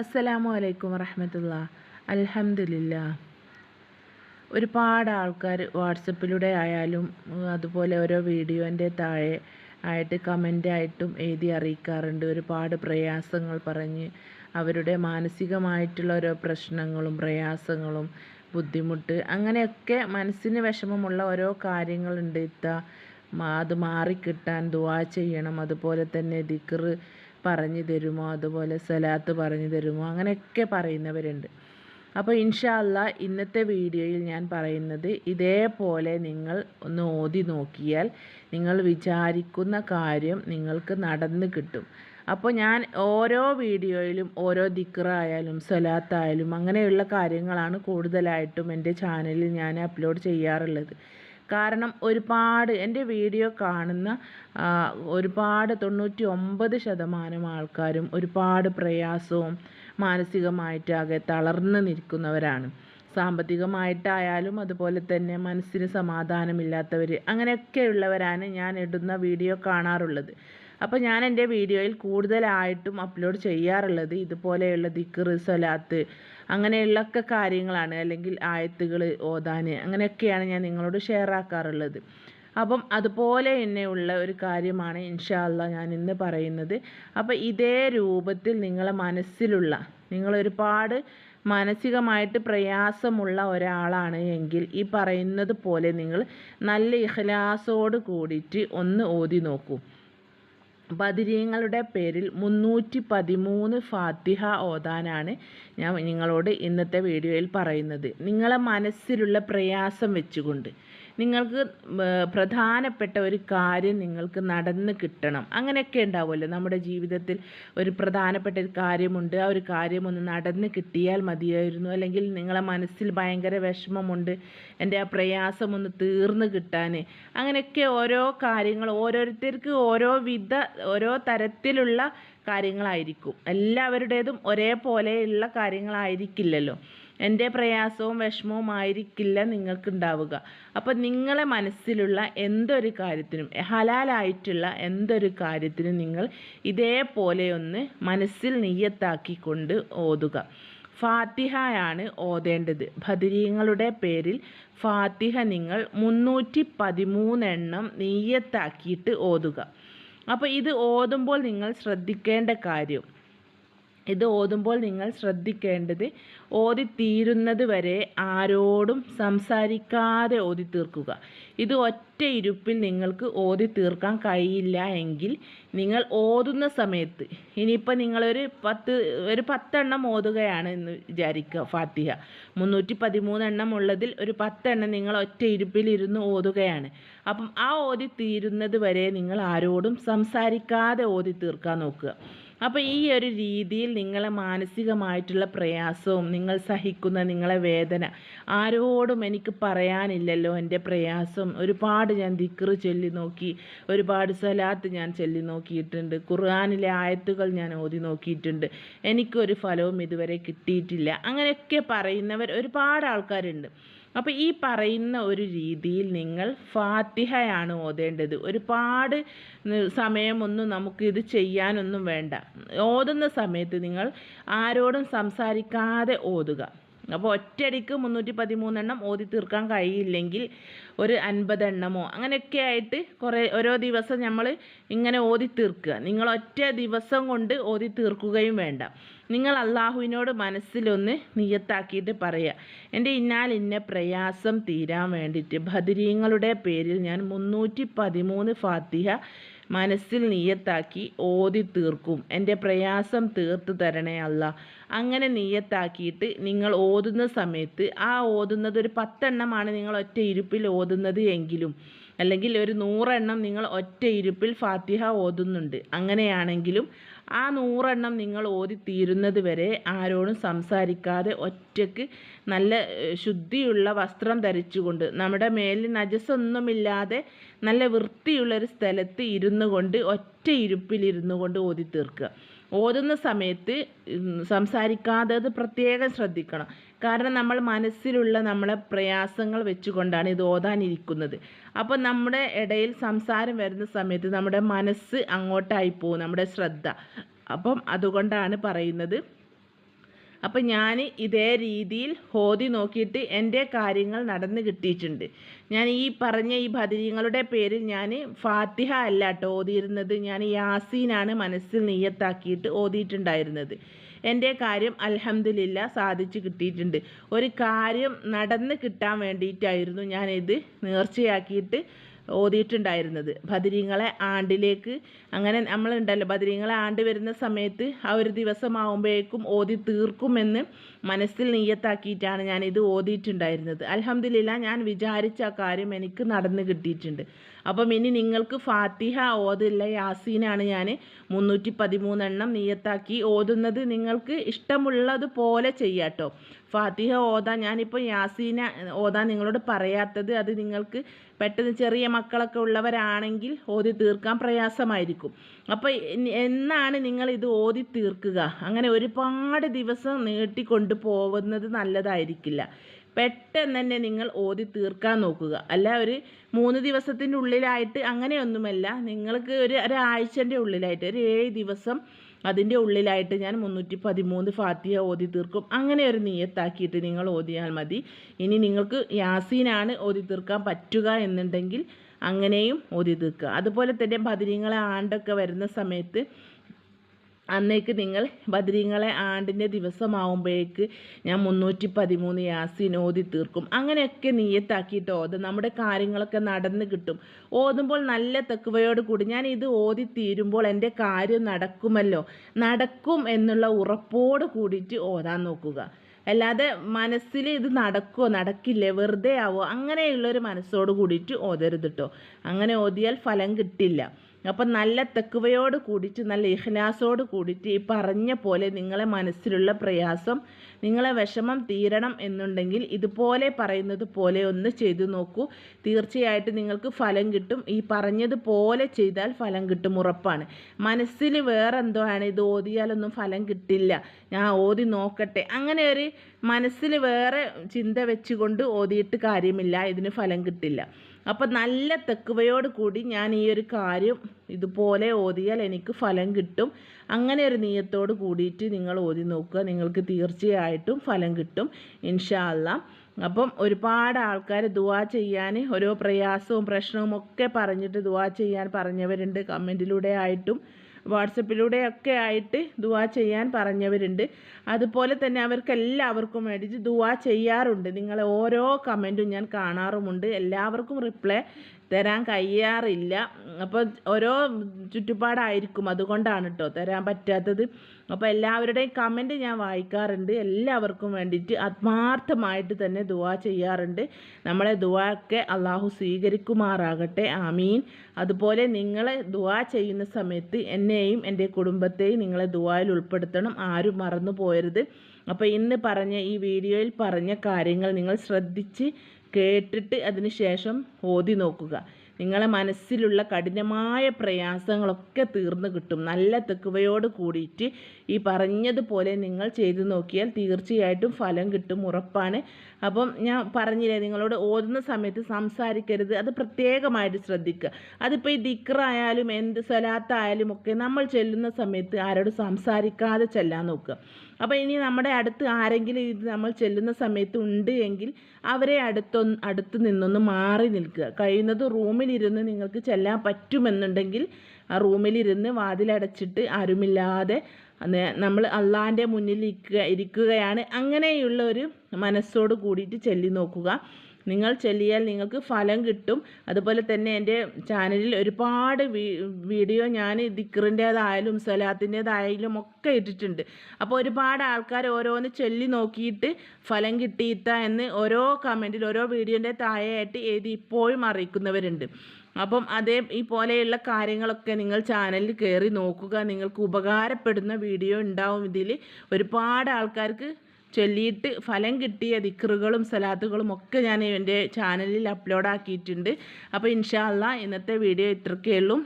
അസ്സലാമു അലൈക്കും വറഹമത്തുള്ള. അലഹമില്ല ഒരുപാട് ആൾക്കാർ വാട്സപ്പിലൂടെ ആയാലും അതുപോലെ ഓരോ വീഡിയോന്റെ താഴെ ആയിട്ട് കമന്റായിട്ടും എഴുതി അറിയിക്കാറുണ്ട്. ഒരുപാട് പ്രയാസങ്ങൾ പറഞ്ഞ് അവരുടെ മാനസികമായിട്ടുള്ള ഓരോ പ്രശ്നങ്ങളും പ്രയാസങ്ങളും ബുദ്ധിമുട്ട് അങ്ങനെയൊക്കെ മനസ്സിന് വിഷമമുള്ള ഓരോ കാര്യങ്ങളുണ്ട്. ഇത്ത അത് മാറിക്കിട്ടാൻ ദുവാ ചെയ്യണം. അതുപോലെ തന്നെ ദിക്റ് പറഞ്ഞു തരുമോ? അതുപോലെ സലാത്ത് പറഞ്ഞു തരുമോ? അങ്ങനെയൊക്കെ പറയുന്നവരുണ്ട്. അപ്പോൾ ഇൻഷാല്ല ഇന്നത്തെ വീഡിയോയിൽ ഞാൻ പറയുന്നത് ഇതേപോലെ നിങ്ങൾ ഒന്ന് ഓതി നോക്കിയാൽ നിങ്ങൾ വിചാരിക്കുന്ന കാര്യം നിങ്ങൾക്ക് നടന്ന് കിട്ടും. അപ്പോൾ ഞാൻ ഓരോ വീഡിയോയിലും ഓരോ ദിക്റായാലും സ്വലാത്തായാലും അങ്ങനെയുള്ള കാര്യങ്ങളാണ് കൂടുതലായിട്ടും എന്റെ ചാനലിൽ ഞാൻ അപ്ലോഡ് ചെയ്യാറുള്ളത്. കാരണം ഒരുപാട് എന്റെ വീഡിയോ കാണുന്ന ഒരുപാട് തൊണ്ണൂറ്റി ഒമ്പത് ശതമാനം ആൾക്കാരും ഒരുപാട് പ്രയാസവും മാനസികമായിട്ടാകെ തളർന്ന് നിൽക്കുന്നവരാണ്. സാമ്പത്തികമായിട്ടായാലും അതുപോലെ തന്നെ മനസ്സിന് സമാധാനമില്ലാത്തവർ അങ്ങനെയൊക്കെയുള്ളവരാണ് ഞാൻ ഇടുന്ന വീഡിയോ കാണാറുള്ളത്. അപ്പോൾ ഞാൻ എന്റെ വീഡിയോയിൽ കൂടുതലായിട്ടും അപ്ലോഡ് ചെയ്യാറുള്ളത് ഇതുപോലെയുള്ള ദിക്കറ് സ്വലാത്ത് അങ്ങനെയുള്ളൊക്കെ കാര്യങ്ങളാണ്. അല്ലെങ്കിൽ ആയത്തുകൾ ഓതാൻ അങ്ങനെയൊക്കെയാണ് ഞാൻ നിങ്ങളോട് ഷെയർ ആക്കാറുള്ളത്. അപ്പം അതുപോലെ തന്നെയുള്ള ഒരു കാര്യമാണ് ഇൻഷാല്ല ഞാൻ ഇന്ന് പറയുന്നത്. അപ്പോൾ ഇതേ രൂപത്തിൽ നിങ്ങളെ മനസ്സിലുള്ള നിങ്ങളൊരുപാട് മാനസികമായിട്ട് പ്രയാസമുള്ള ഒരാളാണ് എങ്കിൽ ഈ പറയുന്നത് പോലെ നിങ്ങൾ നല്ല ഇഖ്ലാസോട് കൂടിയിട്ട് ഒന്ന് ഓതി നോക്കൂ. ബദിരീങ്ങളുടെ പേരിൽ മുന്നൂറ്റി പതിമൂന്ന് ഫാത്തിഹ ഓതാനാണ് ഞാൻ നിങ്ങളോട് ഇന്നത്തെ വീഡിയോയിൽ പറയുന്നത്. നിങ്ങളെ മനസ്സിലുള്ള പ്രയാസം വെച്ചുകൊണ്ട്. നിങ്ങൾക്ക് പ്രധാനപ്പെട്ട ഒരു കാര്യം നിങ്ങൾക്ക് നടന്ന് കിട്ടണം. അങ്ങനെയൊക്കെ ഉണ്ടാവുമല്ലോ. നമ്മുടെ ജീവിതത്തിൽ ഒരു പ്രധാനപ്പെട്ട ഒരു കാര്യമുണ്ട്. ആ ഒരു കാര്യം ഒന്ന് നടന്ന് കിട്ടിയാൽ മതിയായിരുന്നു. അല്ലെങ്കിൽ നിങ്ങളെ മനസ്സിൽ ഭയങ്കര വിഷമമുണ്ട്. എന്റെ ആ പ്രയാസം ഒന്ന് തീർന്നു കിട്ടാൻ അങ്ങനെയൊക്കെ ഓരോ കാര്യങ്ങൾ ഓരോരുത്തർക്ക് ഓരോ വിധ ഓരോ തരത്തിലുള്ള കാര്യങ്ങളായിരിക്കും. എല്ലാവരുടേതും ഒരേപോലെയുള്ള കാര്യങ്ങളായിരിക്കില്ലല്ലോ. എന്റെ പ്രയാസവും വിഷമവും ആയിരിക്കില്ല നിങ്ങൾക്കുണ്ടാവുക. അപ്പം അപ്പോൾ നിങ്ങളെ മനസ്സിലുള്ള എന്തൊരു കാര്യത്തിനും ഹലാലായിട്ടുള്ള എന്തൊരു കാര്യത്തിനും നിങ്ങൾ ഇതേപോലെ ഒന്ന് മനസ്സിൽ നെയ്യത്താക്കിക്കൊണ്ട് ഓതുക. ഫാത്തിഹയാണ് ഓതേണ്ടത്. ഭദ്രീങ്ങളുടെ പേരിൽ ഫാത്തിഹ നിങ്ങൾ മുന്നൂറ്റി പതിമൂന്നെണ്ണം നെയ്യത്താക്കിയിട്ട് ഓതുക. അപ്പോൾ ഇത് ഓതുമ്പോൾ നിങ്ങൾ ശ്രദ്ധിക്കേണ്ട കാര്യം ഇത് ഓതുമ്പോൾ നിങ്ങൾ ശ്രദ്ധിക്കേണ്ടത് ഓതി തീരുന്നത് വരെ ആരോടും സംസാരിക്കാതെ ഓതി തീർക്കുക ഇത് ഒറ്റ ഇരുപ്പിൽ നിങ്ങൾക്ക് ഓതി തീർക്കാൻ കഴിയില്ല എങ്കിൽ നിങ്ങൾ ഓതുന്ന സമയത്ത് ഇനിയിപ്പോൾ നിങ്ങളൊരു പത്ത് ഒരു പത്തെണ്ണം ഓതുകയാണ് എന്ന് വിചാരിക്കുക ഫാത്തിഹ. മുന്നൂറ്റി പതിമൂന്നെണ്ണം ഉള്ളതിൽ ഒരു പത്തെണ്ണം നിങ്ങൾ ഒറ്റ ഇരുപ്പിൽ ഇരുന്ന് ഓതുകയാണ്. അപ്പം ആ ഓതി തീരുന്നത് വരെ നിങ്ങൾ ആരോടും സംസാരിക്കാതെ ഓതി തീർക്കാൻ നോക്കുക. അപ്പോൾ ഈ ഒരു രീതിയിൽ നിങ്ങളെ മാനസികമായിട്ടുള്ള പ്രയാസവും നിങ്ങൾ സഹിക്കുന്ന നിങ്ങളെ വേദന ആരോടും എനിക്ക് പറയാനില്ലല്ലോ എന്റെ പ്രയാസം. ഒരുപാട് ഞാൻ ദിക്റ് ചൊല്ലി നോക്കി ഒരുപാട് സ്വലാത്ത് ഞാൻ ചൊല്ലി നോക്കിയിട്ടുണ്ട് ഖുർആാനിലെ ആയത്തുകൾ ഞാൻ ഓതി നോക്കിയിട്ടുണ്ട്. എനിക്കൊരു ഫലവും ഇതുവരെ കിട്ടിയിട്ടില്ല. അങ്ങനെയൊക്കെ പറയുന്നവർ ഒരുപാട് ആൾക്കാരുണ്ട്. അപ്പോൾ ഈ പറയുന്ന ഒരു രീതിയിൽ നിങ്ങൾ ഫാത്തിഹയാണ് ഓതേണ്ടത്. ഒരുപാട് സമയമൊന്നും നമുക്ക് ഇത് ചെയ്യാനൊന്നും വേണ്ട. ഓതുന്ന സമയത്ത് നിങ്ങൾ ആരോടും സംസാരിക്കാതെ ഓതുക. അപ്പോൾ ഒറ്റയടിക്ക് മുന്നൂറ്റി പതിമൂന്നെണ്ണം ഓതി തീർക്കാൻ കഴിയില്ലെങ്കിൽ ഒരു അൻപതെണ്ണമോ? അങ്ങനെയൊക്കെ ആയിട്ട് കുറേ ഓരോ ദിവസം നമ്മൾ ഇങ്ങനെ ഓതി തീർക്കുക. നിങ്ങൾ ഒറ്റ ദിവസം കൊണ്ട് ഓതി തീർക്കുകയും വേണ്ട. നിങ്ങൾ അള്ളാഹുവിനോട് മനസ്സിലൊന്ന് നിയത്താക്കിയിട്ട് പറയുക എന്റെ ഇന്നാൽ ഇന്ന പ്രയാസം തീരാൻ വേണ്ടിയിട്ട് ഭദ്രീങ്ങളുടെ പേരിൽ ഞാൻ മുന്നൂറ്റി പതിമൂന്ന് ഫാത്തിഹ മനസ്സിൽ നീയത്താക്കി ഓതി തീർക്കും. എന്റെ പ്രയാസം തീർത്ത് തരണേ അല്ല. അങ്ങനെ നീയത്താക്കിയിട്ട് നിങ്ങൾ ഓതുന്ന സമയത്ത് ആ ഓതുന്നത് ഒരു പത്തെണ്ണമാണ് നിങ്ങൾ ഒറ്റ ഇരുപ്പിൽ ഓതുന്നത് എങ്കിലും. അല്ലെങ്കിൽ ഒരു നൂറെണ്ണം നിങ്ങൾ ഒറ്റ ഇരുപ്പിൽ ഫാത്തിഹ ഓതുന്നുണ്ട്. അങ്ങനെയാണെങ്കിലും ആ നൂറെണ്ണം നിങ്ങൾ ഓതി തീരുന്നത് വരെ ആരോടും സംസാരിക്കാതെ ഒറ്റയ്ക്ക് നല്ല ശുദ്ധിയുള്ള വസ്ത്രം ധരിച്ചുകൊണ്ട് നമ്മുടെ മേലിൽ നജസൊന്നുമില്ലാതെ നല്ല വൃത്തിയുള്ളൊരു സ്ഥലത്ത് ഇരുന്നു കൊണ്ട് ഒറ്റ ഇരുപ്പിലിരുന്നു കൊണ്ട് ഓതി തീർക്കുക. ഓതുന്ന സമയത്ത് സംസാരിക്കാതെ അത് പ്രത്യേകം ശ്രദ്ധിക്കണം. കാരണം നമ്മൾ മനസ്സിലുള്ള നമ്മളെ പ്രയാസങ്ങൾ വെച്ചുകൊണ്ടാണ് ഇത് ഓതാനിരിക്കുന്നത്. അപ്പോൾ നമ്മുടെ ഇടയിൽ സംസാരം വരുന്ന സമയത്ത് നമ്മുടെ മനസ്സ് അങ്ങോട്ടായി പോകും നമ്മുടെ ശ്രദ്ധ. അപ്പം അതുകൊണ്ടാണ് പറയുന്നത്. അപ്പം ഞാൻ ഇതേ രീതിയിൽ ഹോദി നോക്കിയിട്ട് എന്റെ കാര്യങ്ങൾ നടന്ന് കിട്ടിയിട്ടുണ്ട്. ഞാൻ ഈ പറഞ്ഞ ഈ ഭദ്രീങ്ങളുടെ പേരിൽ ഞാൻ ഫാത്തിഹ അല്ല കേട്ടോ ഓതിയിരുന്നത്. ഞാൻ യാസീനാണ് മനസ്സിൽ നെയ്യത്താക്കിയിട്ട് ഓതിയിട്ടുണ്ടായിരുന്നത്. എന്റെ കാര്യം അലഹമില്ല സാധിച്ചു കിട്ടിയിട്ടുണ്ട്. ഒരു കാര്യം നടന്ന് കിട്ടാൻ വേണ്ടിയിട്ടായിരുന്നു ഞാനിത് നേർച്ചയാക്കിയിട്ട് ഓതിയിട്ടുണ്ടായിരുന്നത്. ബദരീങ്ങളെ ആണ്ടിലേക്ക് അങ്ങനെ നമ്മളുണ്ടല്ലോ ബദരീങ്ങളെ ആണ്ട് വരുന്ന സമയത്ത് ആ ഒരു ദിവസമാകുമ്പോഴേക്കും ഓതി തീർക്കുമെന്ന് മനസ്സിൽ നീയത്താക്കിയിട്ടാണ് ഞാൻ ഇത് ഓതിയിട്ടുണ്ടായിരുന്നത്. അലഹമില്ല ഞാൻ വിചാരിച്ച ആ കാര്യം എനിക്ക് നടന്ന് കിട്ടിയിട്ടുണ്ട്. അപ്പം ഇനി നിങ്ങൾക്ക് ഫാത്തിഹ ഓതില്ല യാസീനാണ് ഞാൻ. മുന്നൂറ്റി പതിമൂന്നെണ്ണം നീയത്താക്കി ഓതുന്നത് നിങ്ങൾക്ക് ഇഷ്ടമുള്ളത് ഇഷ്ടമുള്ളതുപോലെ ചെയ്യാട്ടോ ഫാത്തിഹ ഓതാൻ ഞാനിപ്പോൾ യാസീന ഓതാൻ നിങ്ങളോട് പറയാത്തത് അത് നിങ്ങൾക്ക് പെട്ടെന്ന് ചെറിയ മക്കളൊക്കെ ഉള്ളവരാണെങ്കിൽ ഓതി തീർക്കാൻ പ്രയാസമായിരിക്കും. അപ്പോൾ എന്നാണ് നിങ്ങൾ ഇത് ഓതി തീർക്കുക? അങ്ങനെ ഒരുപാട് ദിവസം നീട്ടിക്കൊണ്ട് പോകുന്നത് നല്ലതായിരിക്കില്ല. പെട്ടെന്ന് തന്നെ നിങ്ങൾ ഓതി തീർക്കാൻ നോക്കുക. അല്ല ഒരു മൂന്ന് ദിവസത്തിന്റെ ഉള്ളിലായിട്ട് അങ്ങനെയൊന്നുമല്ല. നിങ്ങൾക്ക് ഒരു ഒരാഴ്ചന്റെ ഉള്ളിലായിട്ട് ഒരു ഏഴ് ദിവസം അതിന്റെ ഉള്ളിലായിട്ട് ഞാൻ മുന്നൂറ്റി പതിമൂന്ന് ഫാത്തിയ ഓതി തീർക്കും. അങ്ങനെ ഒരു നിയത്താക്കിയിട്ട് നിങ്ങൾ ഓതിയാൽ മതി. ഇനി നിങ്ങൾക്ക് യാസീനാണ് ഓതി തീർക്കാൻ പറ്റുക എന്നുണ്ടെങ്കിൽ അങ്ങനെയും ഓതി തീർക്കുക. അതുപോലെ തന്നെ ബദിരീങ്ങളെ ആണ്ടൊക്കെ വരുന്ന സമയത്ത് അന്നേക്ക് നിങ്ങൾ ബദരീങ്ങളെ ആണ്ടിന്റെ ദിവസമാവുമ്പോഴേക്ക് ഞാൻ മുന്നൂറ്റി പതിമൂന്ന് യാസീൻ ഓതി തീർക്കും. അങ്ങനെയൊക്കെ നീയത്താക്കിയിട്ട് ഓത്. നമ്മുടെ കാര്യങ്ങളൊക്കെ നടന്ന് കിട്ടും. ഓതുമ്പോൾ നല്ല തെക്കുവയോട് കൂടി ഞാൻ ഇത് ഓതി തീരുമ്പോൾ എന്റെ കാര്യം നടക്കുമല്ലോ. നടക്കും എന്നുള്ള ഉറപ്പോട് കൂടിയിട്ട് ഓതാൻ നോക്കുക. അല്ലാതെ മനസ്സിൽ ഇത് നടക്കുമോ നടക്കില്ലേ? വെറുതെ ആവോ? അങ്ങനെയുള്ളൊരു മനസ്സോട് കൂടിയിട്ട് ഓതരുത് കേട്ടോ അങ്ങനെ ഓതിയാൽ ഫലം കിട്ടില്ല. അപ്പം നല്ല തെക്കുവയോട് കൂടിയിട്ട് നല്ല ഇഹ്ലാസോട് കൂടിയിട്ട് ഈ പറഞ്ഞ പോലെ നിങ്ങളെ മനസ്സിലുള്ള പ്രയാസം നിങ്ങളെ വിഷമം തീരണം എന്നുണ്ടെങ്കിൽ ഇതുപോലെ പറയുന്നത് പോലെ ഒന്ന് ചെയ്തു നോക്കൂ. തീർച്ചയായിട്ടും നിങ്ങൾക്ക് ഫലം കിട്ടും. ഈ പറഞ്ഞതുപോലെ ചെയ്താൽ ഫലം കിട്ടും ഉറപ്പാണ്. മനസ്സിൽ വേറെന്തോ ആണ് ഇത് ഓതിയാലൊന്നും ഫലം കിട്ടില്ല. ഞാൻ ഓതി നോക്കട്ടെ. അങ്ങനെ ഒരു മനസ്സിൽ വേറെ ചിന്ത വെച്ചുകൊണ്ട് ഓതിയിട്ട് കാര്യമില്ല. ഇതിന് ഫലം കിട്ടില്ല. അപ്പം നല്ല തെക്കുവയോട് കൂടി ഞാൻ ഈ ഒരു കാര്യം ഇതുപോലെ ഓതിയാൽ എനിക്ക് ഫലം കിട്ടും. അങ്ങനെ ഒരു നീയത്തോട് കൂടിയിട്ട് നിങ്ങൾ ഓതി നോക്കുക. നിങ്ങൾക്ക് തീർച്ചയായിട്ടും ഫലം കിട്ടും. ഇൻഷാല്ല അപ്പം ഒരുപാട് ആൾക്കാർ ദുവാ ചെയ്യാൻ ഓരോ പ്രയാസവും പ്രശ്നവും ഒക്കെ പറഞ്ഞിട്ട് ദുവാ ചെയ്യാൻ പറഞ്ഞവരുണ്ട്. കമന്റിലൂടെ ആയിട്ടും വാട്സപ്പിലൂടെയൊക്കെ ആയിട്ട് ദുവാ ചെയ്യാൻ പറഞ്ഞവരുണ്ട്. അതുപോലെ തന്നെ അവർക്ക് എല്ലാവർക്കും വേണ്ടിയിട്ട് ദുവാ ചെയ്യാറുണ്ട്. നിങ്ങളെ ഓരോ കമന്റും ഞാൻ കാണാറുമുണ്ട്. എല്ലാവർക്കും റിപ്ലൈ തരാൻ കഴിയാറില്ല. അപ്പോൾ ഓരോ ചുറ്റുപാടായിരിക്കും. അതുകൊണ്ടാണ് കേട്ടോ തരാൻ പറ്റാത്തത്. അപ്പോൾ എല്ലാവരുടെയും കമന്റ് ഞാൻ വായിക്കാറുണ്ട്. എല്ലാവർക്കും വേണ്ടിയിട്ട് ആത്മാർത്ഥമായിട്ട് തന്നെ ദുവാ ചെയ്യാറുണ്ട്. നമ്മളെ ദുവാക്കെ അള്ളാഹു സ്വീകരിക്കുമാറാകട്ടെ. ആമീൻ. അതുപോലെ നിങ്ങളെ ദുവാ ചെയ്യുന്ന സമയത്ത് എന്നെയും എന്റെ കുടുംബത്തെയും നിങ്ങളെ ദുവായിൽ ഉൾപ്പെടുത്തണം. ആരും മറന്നു പോയരുത് അപ്പോൾ ഇന്ന് പറഞ്ഞ ഈ വീഡിയോയിൽ പറഞ്ഞ കാര്യങ്ങൾ നിങ്ങൾ ശ്രദ്ധിച്ച് കേട്ടിട്ട് അതിന് ശേഷം ഓതി നോക്കുക. നിങ്ങളെ മനസ്സിലുള്ള കഠിനമായ പ്രയാസങ്ങളൊക്കെ തീർന്നു കിട്ടും. നല്ല തെക്കുവയോട് കൂടിയിട്ട് ഈ പറഞ്ഞതുപോലെ നിങ്ങൾ ചെയ്തു നോക്കിയാൽ തീർച്ചയായിട്ടും ഫലം കിട്ടും ഉറപ്പാണ്. അപ്പം ഞാൻ പറഞ്ഞില്ലേ നിങ്ങളോട് ഓതുന്ന സമയത്ത് സംസാരിക്കരുത്. അത് പ്രത്യേകമായിട്ട് ശ്രദ്ധിക്കുക. അതിപ്പോൾ ഈ ദിക്റായാലും എന്ത് സ്വലാത്തായാലും ഒക്കെ നമ്മൾ ചെല്ലുന്ന സമയത്ത് ആരോട് സംസാരിക്കാതെ ചെല്ലാൻ നോക്കുക. അപ്പോൾ ഇനി നമ്മുടെ അടുത്ത് ആരെങ്കിലും ഇത് നമ്മൾ ചെല്ലുന്ന സമയത്ത് ഉണ്ട് എങ്കിൽ അവരെ അടുത്തൊന്ന് അടുത്ത് നിന്നൊന്ന് മാറി നിൽക്കുക. കഴിയുന്നത് റൂമിലിരുന്ന് നിങ്ങൾക്ക് ചെല്ലാൻ പറ്റുമെന്നുണ്ടെങ്കിൽ ആ റൂമിലിരുന്ന് വാതിലടച്ചിട്ട് ആരുമില്ലാതെ നമ്മൾ അള്ളാന്റെ മുന്നിൽ ഇരിക്കുക ഇരിക്കുകയാണ്. അങ്ങനെയുള്ള ഒരു മനസ്സോട് കൂടിയിട്ട് ചെല്ലി നോക്കുക. നിങ്ങൾ ചെല്ലിയാൽ നിങ്ങൾക്ക് ഫലം കിട്ടും. അതുപോലെ തന്നെ എന്റെ ചാനലിൽ ഒരുപാട് വീഡിയോ ഞാൻ ദിക്കറിന്റേതായാലും സ്വലാത്തിന്റേതായാലും ഒക്കെ ഇട്ടിട്ടുണ്ട്. അപ്പോൾ ഒരുപാട് ആൾക്കാർ ഓരോന്ന് ചൊല്ലി നോക്കിയിട്ട് ഫലം കിട്ടിയിട്ട എന്ന് ഓരോ കമന്റിൽ ഓരോ വീഡിയോന്റെ താഴെയായിട്ട് എഴുതി ഇപ്പോഴും അറിയിക്കുന്നവരുണ്ട്. അപ്പം അതേ ഈ പോലെയുള്ള കാര്യങ്ങളൊക്കെ നിങ്ങൾ ചാനലിൽ കയറി നോക്കുക. നിങ്ങൾക്ക് ഉപകാരപ്പെടുന്ന വീഡിയോ ഉണ്ടാവും ഇതിൽ. ഒരുപാട് ആൾക്കാർക്ക് ചൊല്ലിയിട്ട് ഫലം കിട്ടിയ ദിക്കറുകളും സലാത്തുകളും ഒക്കെ ഞാൻ എന്റെ ചാനലിൽ അപ്ലോഡ് ആക്കിയിട്ടുണ്ട്. അപ്പോൾ ഇൻഷാല്ല ഇന്നത്തെ വീഡിയോ ഇത്രയൊക്കെ ഉള്ളൂ.